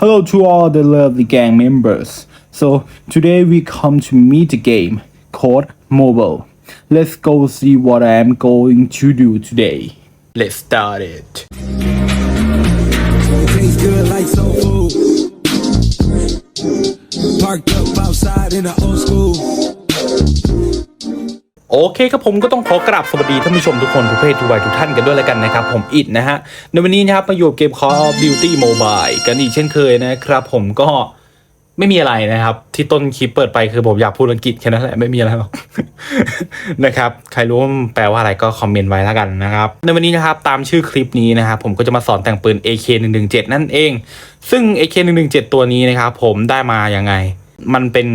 Hello to all the lovely gang members. So today we come to meet the game called Mobile. Let's go see what I am going to do today. Let's start it. Tastes good like soul food. Parked up outside in the old school. โอเคครับผมก็ต้องขอกราบสวัสดีท่านผู้ชมทุกคน ทุกเพศทุกวัยทุกท่านกันด้วยแล้วกันนะครับ ผมอิดนะฮะ ในวันนี้นะครับมาอยู่เกม Call of Duty Mobile กันอีกเช่นเคยนะครับผมก็ไม่มีอะไรนะครับ ที่ต้นคลิปเปิดไปคือผมอยากพูดอังกฤษแค่นั้นแหละไม่มีอะไรหรอกนะครับใครรู้ว่าแปลว่าอะไรก็คอมเมนต์ไว้แล้วกันนะครับในวันนี้นะครับตามชื่อคลิปนี้นะครับผมก็จะมาสอนแต่งปืน AK117 นั่นเอง ซึ่ง AK117 ตัวนี้นะครับผมได้มาอยังไง มันเป็น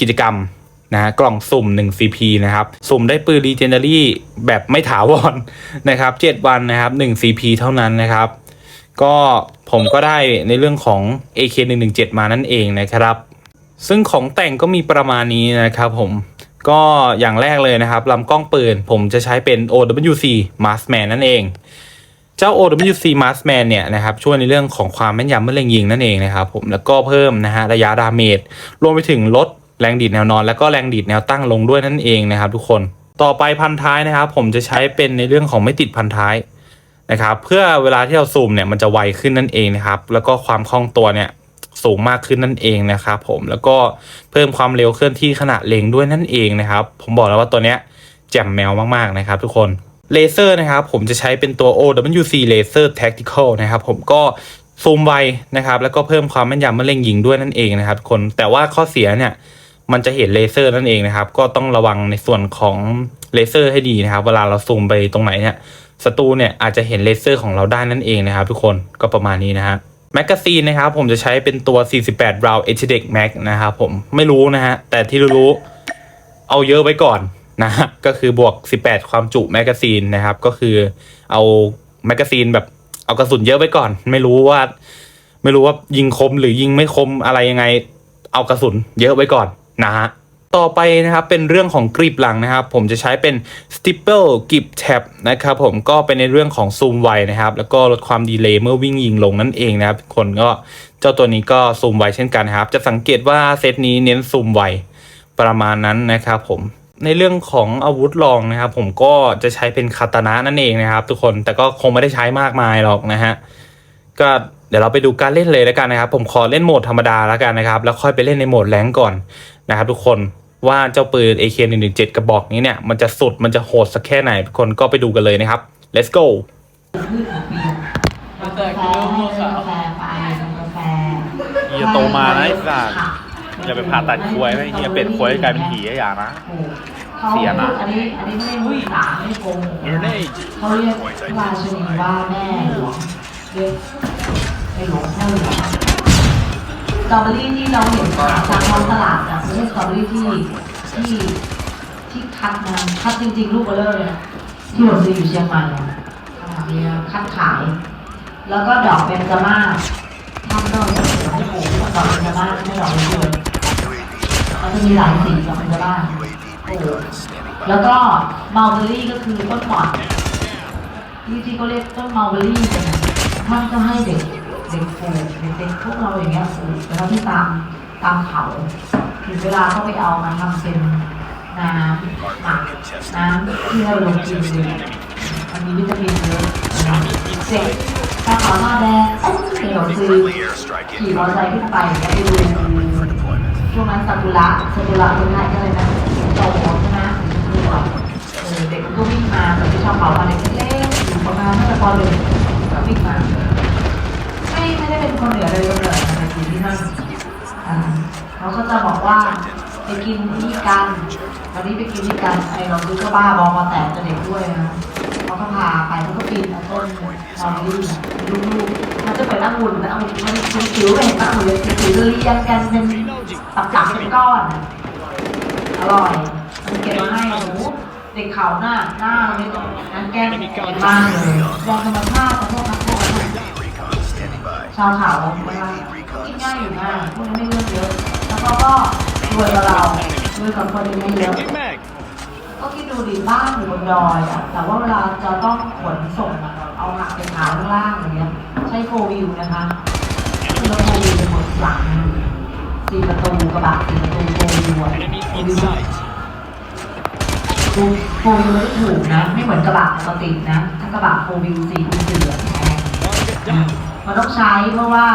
กิจกรรม นะฮะกล่องสุ่ม 1 CP นะครับ สุ่มได้ปืน Legendary แบบไม่ถาวรนะครับ 7 วันนะครับ1 CP เท่านั้นนะครับ ก็ผมก็ได้ในเรื่องของ AK117 มานั่นเองนะครับ ซึ่งของแต่งก็มีประมาณนี้นะครับผมก็อย่างแรกเลยนะครับลำกล้องปืน ผมจะใช้เป็น OWC Marksman นั่นเอง เจ้า OWC Marksman เนี่ยนะครับช่วยในเรื่องของความแม่นยำเมื่อเล็งยิงนั่นเองนะครับผมแล้วก็เพิ่มนะฮะระยะดาเมจรวมไปถึงลด แรงดีดแนวนอน แล้วก็แรงดีดแนวตั้งลงด้วยนั่นเองนะครับทุกคนต่อไปพันท้ายนะครับ ผมจะใช้เป็นในเรื่องของไม่ติดพันท้ายนะครับ เพื่อเวลาที่เราซูมเนี่ยมันจะไวขึ้นนั่นเองนะครับ แล้วก็ความคล่องตัวเนี่ยสูงมากขึ้นนั่นเองนะครับผมแล้วก็เพิ่มความเร็วเคลื่อนที่ขณะเล็งด้วยนั่นเองนะครับ ผมบอกแล้วว่าตัวเนี้ยแจ่มแมวมากๆนะครับ ทุกคนเลเซอร์นะครับผมจะใช้เป็นตัว OWC Laser Tactical นะครับผมก็ซูมไวนะครับ แล้วก็เพิ่มความแม่นยำเมื่อเล็งยิงด้วยนั่นเองนะครับ คนแต่ว่าข้อเสียเนี่ย มันจะเห็นเลเซอร์นั่นเองนะครับ ก็ต้องระวังในส่วนของเลเซอร์ให้ดีนะครับ เวลาเราซูมไปตรงไหนเนี่ยศัตรูเนี่ยอาจจะเห็นเลเซอร์ของเราได้นั่นเองนะครับ ทุกคนก็ประมาณนี้นะฮะแมกกาซีนนะครับผมจะใช้เป็นตัว 48 round HDX Max นะครับผมไม่รู้นะฮะแต่ที่รู้เอาเยอะไว้ก่อนนะฮะก็คือบวก 18 ความจุแมกกาซีนนะครับ ก็คือเอาแมกกาซีนแบบเอากระสุนเยอะไว้ก่อน ไม่รู้ว่า ไม่รู้ว่ายิงคมหรือยิงไม่คมอะไรยังไง เอากระสุนเยอะไว้ก่อน นะฮะต่อไปนะครับเป็นเรื่องของกริปหลังนะครับ ผมจะใช้เป็น Stipple Grip Tab นะครับผมก็เป็นในเรื่องของซูมไวนะครับ แล้วก็ลดความดีเลย์เมื่อวิ่งยิงลงนั่นเองนะครับคนก็เจ้าตัวนี้ก็ซูมไวเช่นกันนะครับ จะสังเกตว่าเซตนี้เน้นซูมไวประมาณนั้นนะครับผมในเรื่องของอาวุธรองนะครับ ผมก็จะใช้เป็นคาตานะนั่นเองนะครับ ทุกคนแต่ก็คงไม่ได้ใช้มากมายหรอกนะฮะก็ เดี๋ยวเราไปดูการเล่นเลยแล้วกันนะครับ ผมขอเล่นโหมดธรรมดาแล้วกันนะครับ แล้วค่อยไปเล่นในโหมดแรงก่อนนะครับ ทุกคนว่าเจ้าปืน AK117 กระบอกนี้เนี่ย มันจะสุดมันจะโหดสักแค่ไหน ทุกคนก็ไปดูกันเลยนะครับ let's go กาแฟกินเรื่องกาแฟไปกาแฟเฮียโตมานะไอ้สัตว์อย่าไปผ่าตัดควยนะเฮียเป็ดควยกลายเป็นผีอย่านะ เสียนะอันนี้อันนี้ไม่มุ้ยสามไม่โกงเขาเรียกราชนีว่าแม่หลวงเรียก ไอ้หลวงพ่อหลวงสตรอเบอรี่ที่เราเห็นจากท้องตลาดอะไม่ใช่สตรอเบอรี่ที่ที่ที่คัดมาคัดจริง ๆ ลูกเบลเลอร์เลยที่ผมซื้ออยู่เชียงใหม่อะมีคัดขาย แล้วก็ดอกเบนจาม่าท่านก็จะเสนอให้ปลูกดอกเบนจาม่าไม่ดอกเบนจาม่ามันจะมีหลายสีดอกเบนจาม่าปลูกแล้วก็มัลเบอรี่ก็คือต้นหมอนที่ที่เขาเรียกต้นมัลเบอรี่กันนะท่านก็ให้เด็ก เด็กปลูกเด็กพวกเราอย่างเงี้ยปลูกแล้วที่ตามตามเขาถึงเวลาเขาไปเอามาทำเป็นน้ำหมักน้ำที่เราลงกินเลยมันมีวิตามินเยอะนะครับเด็กถ้าขาวหน้าแดงเอ้ยเดี๋ยวคือขี่มอเตอร์ไซค์ขึ้นไปไปดูช่วงนั้นซากุระซากุระคนไทยก็เลยนะโตใช่ไหมดูแบบเด็กก็วิ่งมาแบบที่ชอบเขามาเด็กเล็กๆอยู่ประมาณเมื่อปหนึ่งก็วิ่งมา คนเหนือเลยคนเหนือแต่อยู่ที่นั่นเขาก็จะบอกว่าไปกินที่กันวันนี้ไปกินที่กันไอ้เราซื้อก็บ้าบอมาแต่จะเด็กด้วยนะเขาก็พาไปเขาก็ปีนต้นนอนรุ่นลูกๆมันจะเป็นองุ่นนะองุ่นมันมันจิ๋วเห็นปะองุ่นเลยผิวเรียงกันเป็นตับตับๆเป็นก้อนอร่อยมันเก็บมาให้โอ้โหเด็กเขาหน้าหน้าไม่ต้องนั้นแก้มเก่งมากเลยยาธรรมชาติขอโทษครับพวกนั้น ชาวเขาไม่ว่ากินง่ายอยู่ง่ายพวกนี้ไม่เลือกเยอะ แล้วก็ก็รวยกับเรารวยกับคนที่ไม่เยอะก็คิดดูดิบ้านอยู่บนดอยอะแต่ว่าเวลาจะต้องขนส่งเอาหักไปขายข้างล่างอย่างเงี้ย ใช้โฟวิวนะคะคือเราโฟวิวหลังสี่ประตูกระบะสี่ประตูโฟวิวอะโฟวิวดูโฟวิวไม่ถูกนะ ไม่เหมือนกระบะปกตินะ ถ้ากระบะโฟวิวสี่คูณสี่อะแพง มันต้องใช้เพราะว่า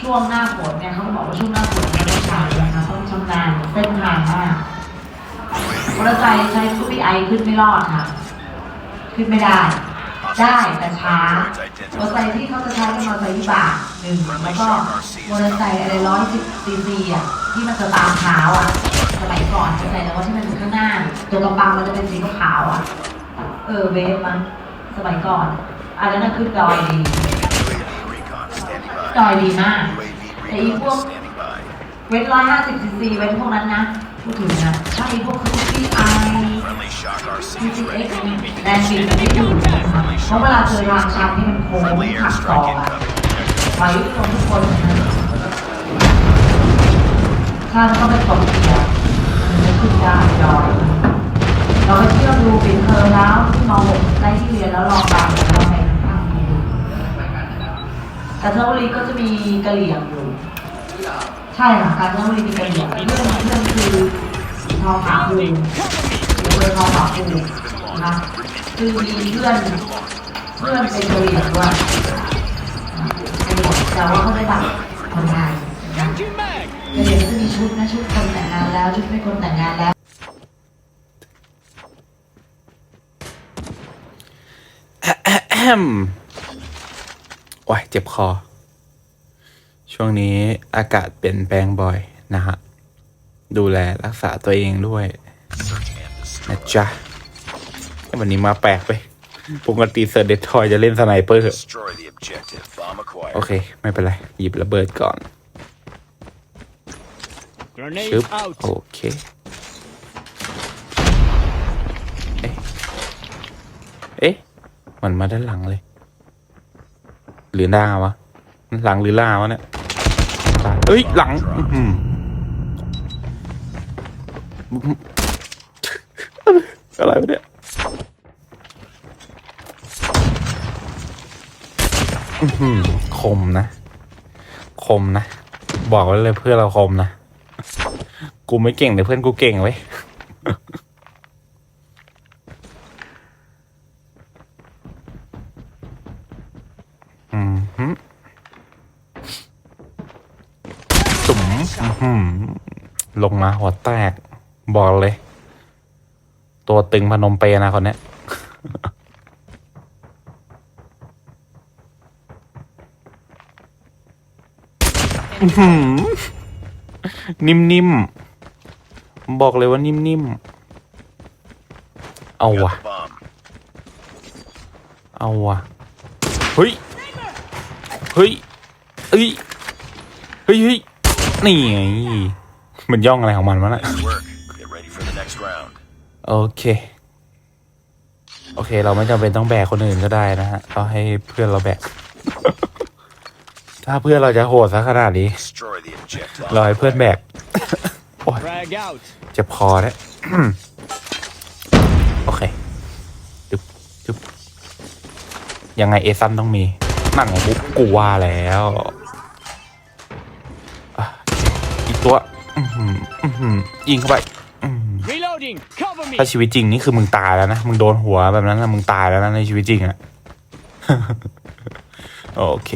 ช่วงหน้าฝนเนี่ยเขาบอกว่าช่วงหน้าฝนเนี่ยต้องใช้นะคะต้องชำนาญเส้นทางมากมอเตอร์ไซค์ใช้ซูเปอร์ไอขึ้นไม่รอดค่ะ ขึ้นไม่ได้ ได้แต่ช้ามอเตอร์ไซค์ที่เขาจะใช้เป็นมอเตอร์ไซค์วิบากหนึ่งแล้วก็มอเตอร์ไซค์อะไรร้อยสิบซีซีอะที่มันจะตามเท้าอะสมัยก่อนเข้าใจนะว่าที่มันอยู่ข้างหน้า ตัวกระบังมันจะเป็นสีขาวอะเออเวฟมันสมัยก่อนอันนั้นน่ะขึ้นดอยดี ดอยดีมาก แต่อีพวกเวทร้อยห้าสิบซีซีเวทพวกนั้นนะพูดถึงนะถ้าอีพวกคือที่ไอทีซีเอ็กแรงบิดมันไม่อยู่เพราะเวลาเจอรางชันที่มันโค้งหักศอกอะไปตรงทุกคนนะถ้ามันต้องเป็นตกเกียร์มันจะขึ้นได้ดอยเราไปเที่ยวดูปิดเทอมแล้วที่ม .6 ได้ที่เรียนแล้วลองฟังแล้วเราไปทางดู กาญจนบุรีก็จะมีกะเหรี่ยงอยู่ ใช่ค่ะกาญจนบุรีมีกะเหรี่ยงเพื่อนเพื่อนคือทองผาภูมิเพื่อนทองผาภูมินะคะคือมีเพื่อนเพื่อนเป็นกะเหรี่ยงด้วยกะเหรี่ยงแต่ว่าเขาได้บัตรคนไทยนะกะเหรี่ยงก็จะมีชุดนะชุดคนแต่งงานแล้วชุดไม่คนแต่งงานแล้ว แอมโอ้ยเจ็บคอ ช่วงนี้อากาศเปลี่ยนแปลงบ่อยนะฮะ ดูแลรักษาตัวเองด้วยนะจ๊ะวันนี้มาแปลกไปปกติเซอร์เดททอยจะเล่นสไนเปอร์ Destroy the objective. Bomb โอ acquired. เค ไม่เป็นไร หยิบระเบิดก่อน Grenade ชึบ out. โอเคเอ๊ะเอ๊ะ มันมาด้านหลังเลย หรือหน้าวะ หลังหรือล่าวะเนี่ยเอ้ย หลังอะไรวะเนี่ยคมนะ คมนะ บอกไว้เลยเพื่อนเราคมนะ กูไม่เก่งแต่เพื่อนกูเก่งเว้ย อืมฮึจุ๋มอื้อหือ ลงมาหัวแตก บอกเลย ตัวตึงพนมเปญนะคนนี้นิ่มๆ บอกเลยว่านิ่มๆ เอาวะเอาวะเฮ้ย เฮ้ยเอ้ยเฮ้ย เฮ้ย นี่ไง มันย่องอะไรของมันวะน่ะ Nice work. Get ready for the next round. โอเค โอเค เราไม่จำเป็นต้องแบกคนอื่นก็ได้นะฮะเราให้เพื่อนเราแบก ถ้าเพื่อนเราจะโหดซะขนาดนี้ Destroy the objective. เราให้เพื่อนแบกโอ้ย Frag out. เจ็บคอแล้ว โอเคจุ๊บจุ๊บยังไงเอซันต้องมี นั่งไงปุ๊บกูว่าแล้วอะอีกตัว อื้อหืออื้อหือยิงเข้าไปอื้อหือ Reloading. Cover me. ถ้าชีวิตจริงนี่คือมึงตายแล้วนะ มึงโดนหัวแบบนั้นนะมึงตายแล้วนะในชีวิตจริงอะ โอเค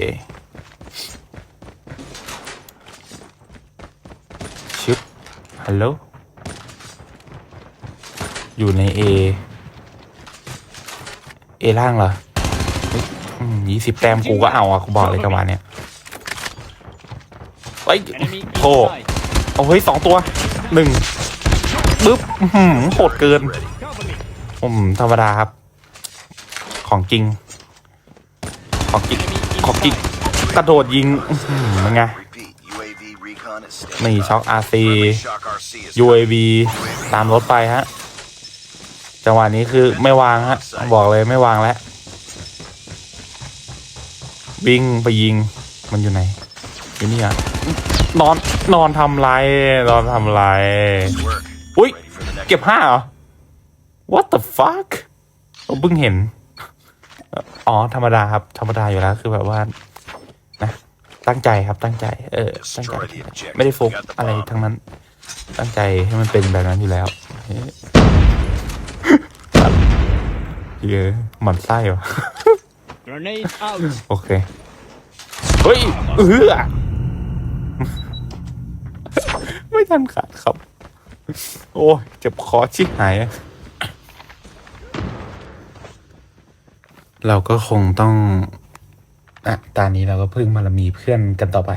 ชึบ ฮัลโหล อยู่ในเอเอล่างเหรอยี่สิบแต้มกูก็เอาอะกูบอกเลยกับมาเนี่ยเฮ้ย Enemy โอ้ inside. เอาเฮ้ยสองตัวหนึ่งปึ๊บหือโหดเกินผมธรรมดาครับ ของจริง ของจริงของจริงกระโดดยิงมันไงนี่ช็อก by. RC Friendly Shock RC is UAV ตามรถไปฮะ จังหวะนี้คือไม่วางฮะ บอกเลยไม่วางแล้ววิ่งไปยิงมันอยู่ไหนอยู่นี่อะ นอนนอนทำไร นอนทำไร Nice work. อุ้ย Ready for the next เก็บห้าเหรอ What the fuck ผมเพิ่งเห็น อ๋อ ธรรมดาครับ ธรรมดาอยู่แล้ว คือแบบว่า นะ ตั้งใจครับ ตั้งใจ เออ ตั้งใจ ไม่ได้โฟกอะไรทั้งนั้น ตั้งใจให้มันเป็นแบบนั้นอยู่แล้วเฮ้ยเยอะหมันไส้วะ Grenade out. โอเค เฮ้ย เออไม่ ทันขาดครับโอ้ยเจ็บคอชิบหาย เราก็คงต้อง อะ ตอนนี้เราก็พึ่งมารมีเพื่อนกันต่อไป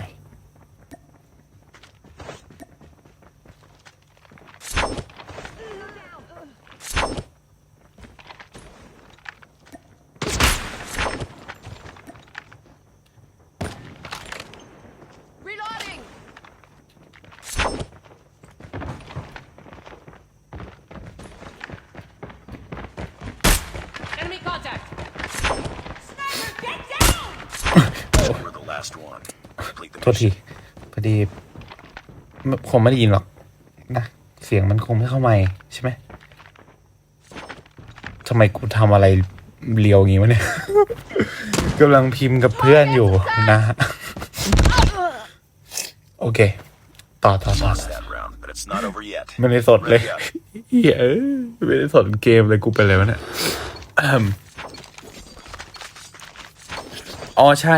Reloading! Enemy contact! Sniper, get down! We're the last one. Complete the โท ษทีพอดีผมไม่ได้ยินหรอกนะเสียงมันคงไม่เข้าม่ใช่ไหมทำไมกูทำอะไรเลียวงี้วะเนี่ยกำลังพิมพ์กับเพื่อนอยู่นะโอเค ต่อต่อต่อไม่ได้สดเลยเหี้ยไม่ได้สดเกมเลยกูเป็นอะไรวะเนี่ยอ๋อใช่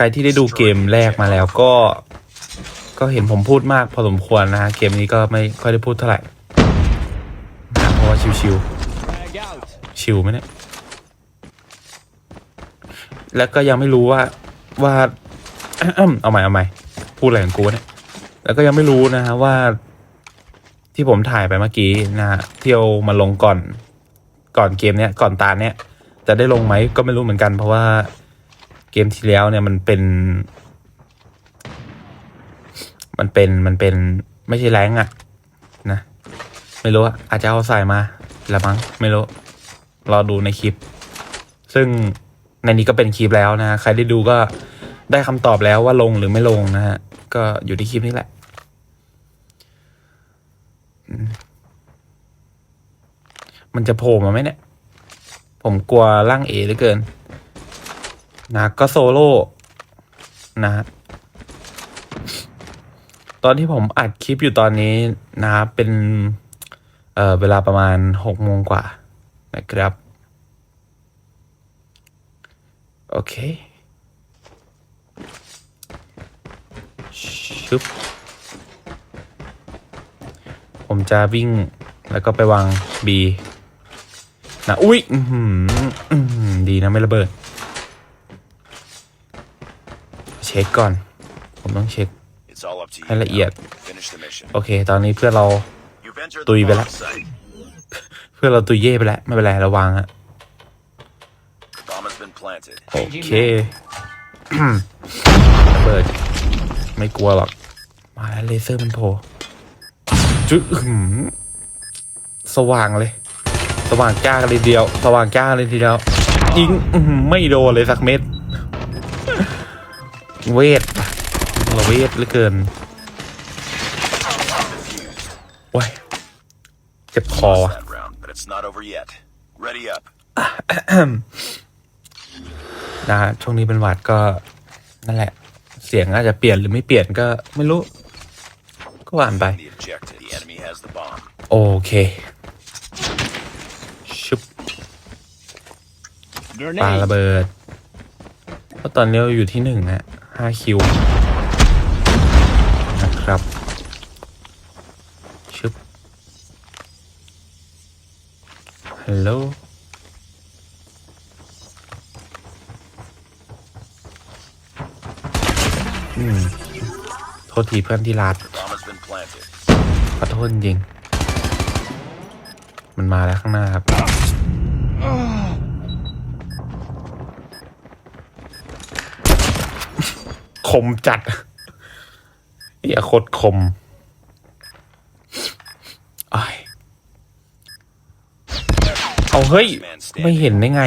รที่ได้ดูเกมแรกมาแล้วก็ ก็เห็นผมพูดมากพอสมควรนะฮะเกมนี้ก็ไม่ค่อยได้พูดเท่าไหร่นะเพราะว่าชิวๆชิวไหมเนี่ยแล้วก็ยังไม่รู้ว่าว่าเอาใหม่เอาใหม่พูดอะไรของกูเนี่ยแล้วก็ยังไม่รู้นะฮะว่า ที่ผมถ่ายไปเมื่อกี้นะฮะที่เอามาลงก่อน ก่อนเกมเนี้ยก่อนตาเนี้ยจะได้ลงไหมก็ไม่รู้เหมือนกันเพราะว่า เกมที่แล้วเนี่ยมันเป็น มันเป็นมันเป็นไม่ใช่แรงอะนะ ไม่รู้อะอาจจะเอาใส่มาละมั้งไม่รู้รอดูในคลิป ซึ่งในนี้ก็เป็นคลิปแล้วนะใครได้ดูก็ได้คำตอบแล้วว่าลงหรือไม่ลงนะฮะ ก็อยู่ที่คลิปนี้แหละมันจะโผล่มาไหมเนี่ย ผมกลัวร่างเอเหลือเกิน นะก็โซโล่นะฮะตอนที่ผมอัดคลิปอยู่ตอนนี้นะครับเป็นเอ่อเวลาประมาณหกโมงกว่านะครับ โอเคชึบผมจะวิ่งแล้วก็ไปวาง B นะ อุ๊ยดีนะไม่ระเบิด เช็คก่อน ผมต้องเช็ค It's all up to you. ให้ละเอียด now. Finish the mission. โอเค ตอนนี้เพื่อนเรา You've entered Tôi the về bomb lại. site. เพื่อนเราตุยเย่ไปแล้ว ไม่เป็นไรระวังฮะ Bomb has been planted. โอเคระเบิด ไม่กลัวหรอก มาแล้วเลเซอร์มันโผล่จุดอื้อหือสว่างเลย สว่างจ้ากันเลยเดียว สว่างจ้าเลยทีเดียวยิงอื้อหือไม่โดนเลยสักเม็ด เวทเราเวทเหลือเกินโอ้ยเจ็บคอ Lost ว่ะ that round, but it's not over yet. Ready up. นะฮะช่วงนี้เป็นหวัดก็นั่นแหละ เสียงอาจจะเปลี่ยนหรือไม่เปลี่ยนก็ไม่รู้ ก็หวานไป The objective. The enemy has the bomb. โอเคชุบปา Grenade. ระเบิดเพราะตอนนี้เราอยู่ที่หนึ่งนะ ห้าคิว นะครับชุบฮัลโหลอืมโทษทีเพื่อนที่รัดขอโทษจริง มันมาแล้วข้างหน้าครับ คมจัดเฮียโคตรคมอ้เอาเฮ้ย ไม่เห็นได้ไง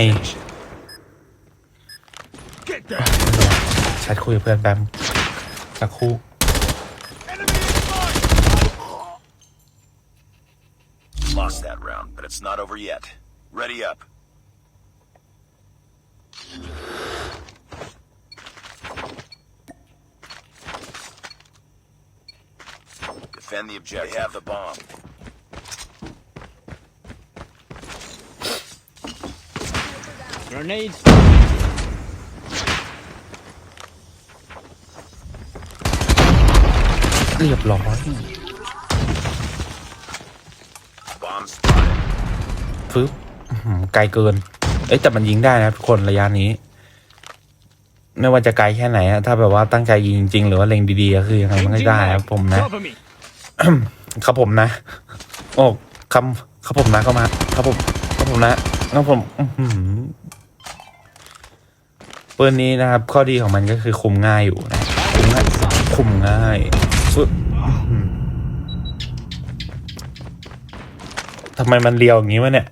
แชทคุยกับเพื่อนแป๊บสักครู่ Defend the objective. They have the bomb. Grenade. เรียบร้อย Bomb spotted. ฟึบอื้อหือไกลเกิน เอ้ยแต่มันยิงได้นะทุกคนระยะนี้ ไม่ว่าจะไกลแค่ไหนอะถ้าแบบว่าตั้งใจยิงจริงๆหรือว่าเล็งดีๆก็คือยังไงมันก็ Changing ได้ mag. ครับผมนะ Cover me. ครับผมนะ โอ้คำครับผมนะเข้ามา ครับผมครับผมนะครับผมอื้อหือปืนนี้นะครับ ข้อดีของมันก็คือคุมง่ายอยู่นะคุมง่ายคุมง่ายสุดทำไมมันเรียวอย่างนี้วะเนี่ย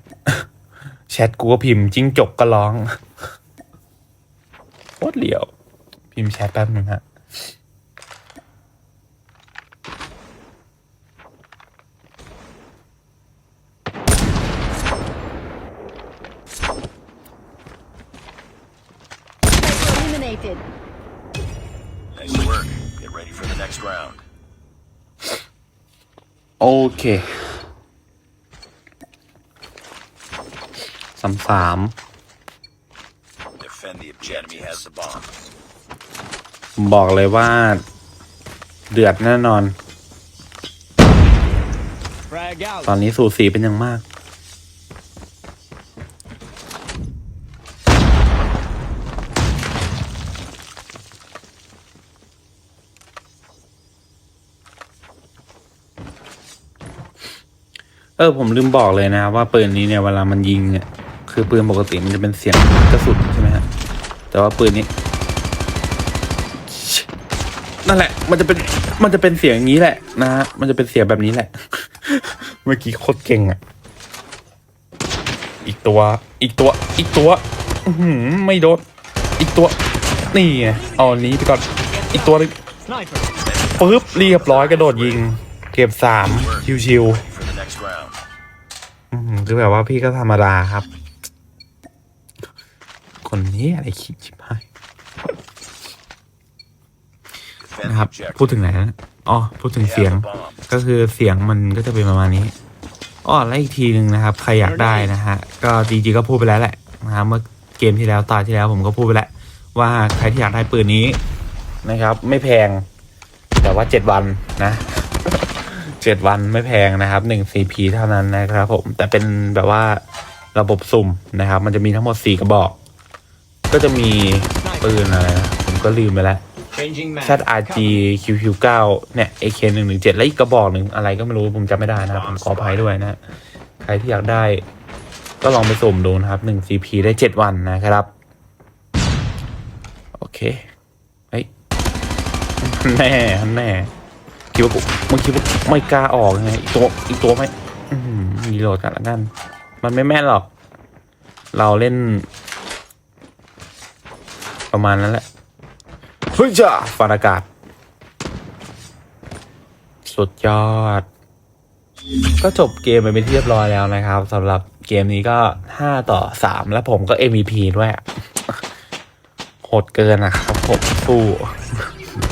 แชทกูก็พิมพ์จิ้งจกก็ร้องโคตรเรียว พิมพ์แชทแป๊บหนึ่งฮะ โอเคสามสาม Defend the objective. Enemy has the bomb. บอกเลยว่า เดือดแน่นอน Frag out. ตอนนี้สูสีเป็นอย่างมาก ออผมลืมบอกเลยนะว่าปืนนี้เนี่ยเวลามันยิงเนี่ยคือปืนปกติมันจะเป็นเสียงกระสุนใช่ไหมฮะแต่ว่าปืนนี้ นั่นแหละ มันจะเป็นมันจะเป็นเสียงนี้แหละนะฮะมันจะเป็นเสียงแบบนี้แหละ เมื่อกี้โคตรเก่งอะ อีกตัว อีกตัว อีกตัวอือหือไม่โดนอีกตัว นี่ไงเอาอันนี้ไปก่อนอีกตัวนึงปึ๊บเรียบร้อยกระโดดยิง เก็บสามชิว Ready อื้อหือคือแบบว่าพี่ก็ธรรมดาครับ คนนี้อะไรคิดชิบหายนะครับ พูดถึงไหนนะอ๋อพูดถึงเสียง ก็คือเสียงมันก็จะเป็นประมาณนี้อ๋อและอีกทีหนึ่งนะครับ ใครอยากได้นะฮะ ก็จริงๆก็พูดไปแล้วแหละนะครับเมื่อเกมที่แล้วตาที่แล้วผมก็พูดไปแล้ว ว่าใครที่อยากได้ปืนนี้นะครับ ไม่แพง แต่ว่าเจ็ดวันนะ เจ็ดวันไม่แพงนะครับหนึ่ง CP เท่านั้นนะครับผมแต่เป็นแบบว่าระบบสุ่มนะครับ มันจะมีทั้งหมดสี่กระบอก ก็จะมีปืนอะไรนะผมก็ลืมไปแล้ว Changing mag. ZRG QQ9 เนี่ย AK 1 1 7 และอีกกระบอกหนึ่งอะไรก็ไม่รู้ผมจำไม่ได้นะครับผมขออภัยด้วยนะใครที่อยากได้ ก็ลองไปสุ่มดูนะครับ1 CP ได้เจ็ดวันนะครับ โอเคเฮ้ยแน่แน่คิดว่ากูมึงคิดว่า ไม่กล้าออกไงอีกตัวอีกตัวไม่อื้อหือรีโหลดกันละกัน มันไม่แม่นหรอก เราเล่น ประมาณนั้นแหละเฮ้ยจ้าฟันอากาศ สุดยอด ก็จบเกมไปเป็นที่เรียบร้อยแล้วนะครับสำหรับเกมนี้ก็5ต่อ3แล้วผมก็ MVP ด้วยโหดเกินนะครับผมฟู่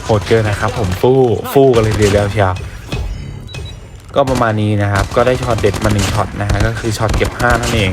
โหดเกินนะครับผมฟู่ฟู่กันเลยทีเดียวเชียว ก็ประมาณนี้นะครับ ก็ได้ช็อตเด็ดมาหนึ่งช็อตนะฮะก็คือช็อตเก็บ5นั่นเอง